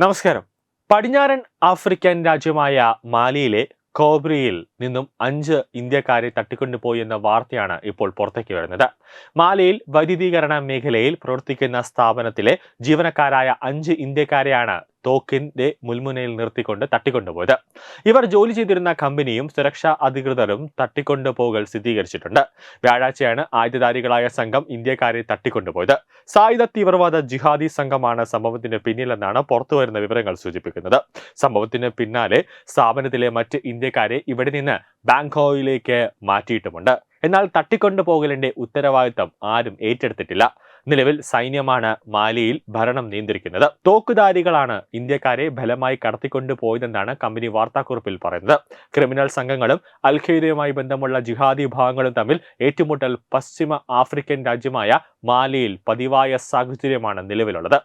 നമസ്കാരം. പടിഞ്ഞാറൻ ആഫ്രിക്കൻ രാജ്യമായ മാലിയിലെ കോബ്രിയിൽ നിന്നും അഞ്ച് ഇന്ത്യക്കാരെ തട്ടിക്കൊണ്ടുപോയി എന്ന വാർത്തയാണ് ഇപ്പോൾ പുറത്തേക്ക് വരുന്നത്. മാലിയിൽ വൈദ്യുതീകരണ മേഖലയിൽ പ്രവർത്തിക്കുന്ന സ്ഥാപനത്തിലെ ജീവനക്കാരായ അഞ്ച് ഇന്ത്യക്കാരെയാണ് തോക്കിന്റെ മുൾമുനയിൽ നിർത്തിക്കൊണ്ട് തട്ടിക്കൊണ്ടുപോയത്. ഇവർ ജോലി ചെയ്തിരുന്ന കമ്പനിയും സുരക്ഷാ അധികൃതരും തട്ടിക്കൊണ്ടുപോകൽ സ്ഥിരീകരിച്ചിട്ടുണ്ട്. വ്യാഴാഴ്ചയാണ് ആയുധധാരികളായ സംഘം ഇന്ത്യക്കാരെ തട്ടിക്കൊണ്ടുപോയത്. സായുധ തീവ്രവാദ ജിഹാദി സംഘമാണ് സംഭവത്തിന് പിന്നിലെന്നാണ് പുറത്തുവരുന്ന വിവരങ്ങൾ സൂചിപ്പിക്കുന്നത്. സംഭവത്തിന് പിന്നാലെ സ്ഥാപനത്തിലെ മറ്റ് ഇന്ത്യക്കാരെ ഇവിടെ നിന്ന് ബാങ്കോയിലേക്ക് മാറ്റിയിട്ടുമുണ്ട്. എന്നാൽ തട്ടിക്കൊണ്ടുപോകലിന്റെ ഉത്തരവാദിത്തം ആരും ഏറ്റെടുത്തിട്ടില്ല. നിലവിൽ സൈന്യമാണ് മാലിയിൽ ഭരണം നിയന്ത്രിക്കുന്നത്. തോക്കുധാരികളാണ് ഇന്ത്യക്കാരെ ബലമായി കടത്തിക്കൊണ്ടു പോയതെന്നാണ് കമ്പനി വാർത്താക്കുറിപ്പിൽ പറയുന്നത്. ക്രിമിനൽ സംഘങ്ങളും അൽഖയ്ദയുമായി ബന്ധമുള്ള ജിഹാദി വിഭാഗങ്ങളും തമ്മിൽ ഏറ്റുമുട്ടൽ പശ്ചിമ ആഫ്രിക്കൻ രാജ്യമായ മാലിയിൽ പതിവായ സാഹചര്യമാണ് നിലവിലുള്ളത്.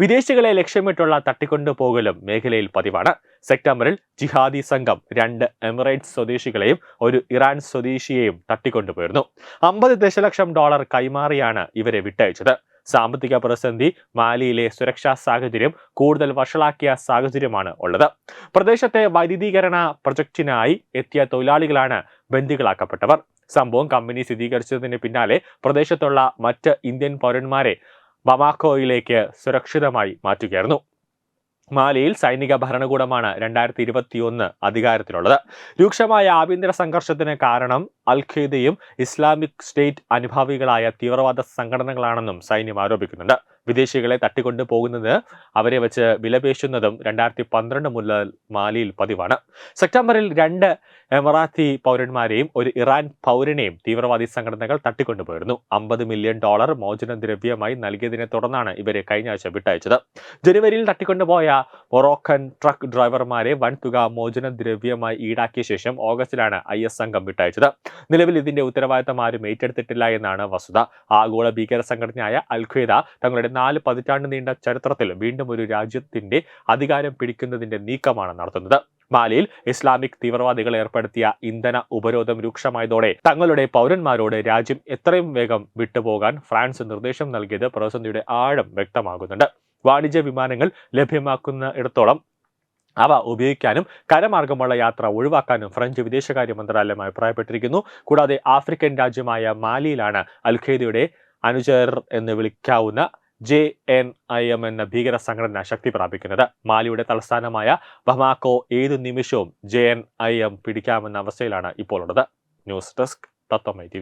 വിദേശികളെ ലക്ഷ്യമിട്ടുള്ള തട്ടിക്കൊണ്ടുപോകലും മേഖലയിൽ പതിവാണ്. സെപ്റ്റംബറിൽ ജിഹാദി സംഘം രണ്ട് എമിറേറ്റ്സ് സ്വദേശികളെയും ഒരു ഇറാൻ സ്വദേശിയെയും തട്ടിക്കൊണ്ടുപോയിരുന്നു. അമ്പത് ദശലക്ഷം ഡോളർ കൈമാറിയാണ് ഇവരെ വിട്ടയച്ചത്. സാമ്പത്തിക പ്രതിസന്ധി മാലിയിലെ സുരക്ഷാ സാഹചര്യം കൂടുതൽ വഷളാക്കിയ സാഹചര്യമാണ് ഉള്ളത്. പ്രദേശത്തെ വൈദ്യുതീകരണ പ്രൊജക്റ്റിനായി എത്തിയ തൊഴിലാളികളാണ് ബന്ദികളാക്കപ്പെട്ടവർ. സംഭവം കമ്പനി സ്ഥിരീകരിച്ചതിന് പിന്നാലെ പ്രദേശത്തുള്ള മറ്റ് ഇന്ത്യൻ പൗരന്മാരെ ബമാക്കോയിലേക്ക് സുരക്ഷിതമായി മാറ്റുകയായിരുന്നു. മാലിയിൽ സൈനിക ഭരണകൂടമാണ് രണ്ടായിരത്തി ഇരുപത്തിയൊന്ന് അധികാരത്തിലുള്ളത്. രൂക്ഷമായ ആഭ്യന്തര സംഘർഷത്തിന് കാരണം അൽ ഇസ്ലാമിക് സ്റ്റേറ്റ് അനുഭാവികളായ തീവ്രവാദ സംഘടനകളാണെന്നും സൈന്യം ആരോപിക്കുന്നുണ്ട്. വിദേശികളെ തട്ടിക്കൊണ്ട് പോകുന്നത് അവരെ വെച്ച് വിലപേശുന്നതും രണ്ടായിരത്തി പന്ത്രണ്ട് മുതൽ മാലിയിൽ പതിവാണ്. സെപ്റ്റംബറിൽ രണ്ട് എമറാത്തി പൗരന്മാരെയും ഒരു ഇറാൻ പൗരനെയും തീവ്രവാദി സംഘടനകൾ തട്ടിക്കൊണ്ടുപോയിരുന്നു അമ്പത് മില്യൺ ഡോളർ മോചന ദ്രവ്യമായി നൽകിയതിനെ തുടർന്നാണ് ഇവരെ കഴിഞ്ഞ ആഴ്ച വിട്ടയച്ചത്. ജനുവരിയിൽ തട്ടിക്കൊണ്ടുപോയ മൊറോക്കൻ ട്രക്ക് ഡ്രൈവർമാരെ വൻതുക മോചന ദ്രവ്യമായി ഈടാക്കിയ ശേഷം ഓഗസ്റ്റിലാണ് ഐ എസ് സംഘം വിട്ടയച്ചത്. നിലവിൽ ഇതിന്റെ ഉത്തരവാദിത്തം ആരും ഏറ്റെടുത്തിട്ടില്ല എന്നാണ് വസ്തുത. ആഗോള ഭീകര സംഘടനയായ അൽഖ്വയ്ദ തങ്ങളുടെ നാല് പതിറ്റാണ്ട് നീണ്ട ചരിത്രത്തിൽ വീണ്ടും ഒരു രാജ്യത്തിന്റെ അധികാരം പിടിക്കുന്നതിന്റെ നീക്കമാണ് നടത്തുന്നത്. മാലിയിൽ ഇസ്ലാമിക് തീവ്രവാദികൾ ഏർപ്പെടുത്തിയ ഇന്ധന ഉപരോധം രൂക്ഷമായതോടെ തങ്ങളുടെ പൗരന്മാരോട് രാജ്യം എത്രയും വേഗം വിട്ടുപോകാൻ ഫ്രാൻസ് നിർദ്ദേശം നൽകിയത് പ്രതിസന്ധിയുടെ ആഴം വ്യക്തമാകുന്നുണ്ട് വാണിജ്യ വിമാനങ്ങൾ ലഭ്യമാക്കുന്ന ഇടത്തോളം അവ ഉപയോഗിക്കാനും കരമാർഗമുള്ള യാത്ര ഒഴിവാക്കാനും ഫ്രഞ്ച് വിദേശകാര്യ മന്ത്രാലയം അഭിപ്രായപ്പെട്ടിരിക്കുന്നു. കൂടാതെ ആഫ്രിക്കൻ രാജ്യമായ മാലിയിലാണ് അൽഖയ്ദയുടെ അനുചരർ എന്ന് വിളിക്കാവുന്ന ജെ എൻ ഐ എം എന്ന ഭീകര സംഘടന ശക്തി പ്രാപിക്കുന്നത്. മാലിയുടെ തലസ്ഥാനമായ ബമാക്കോ ഏതു നിമിഷവും ജെ എൻ ഐ എം പിടിക്കാമെന്ന അവസ്ഥയിലാണ് ഇപ്പോൾ ഉള്ളത് ന്യൂസ് ഡെസ്ക് തത്വമൈ ടി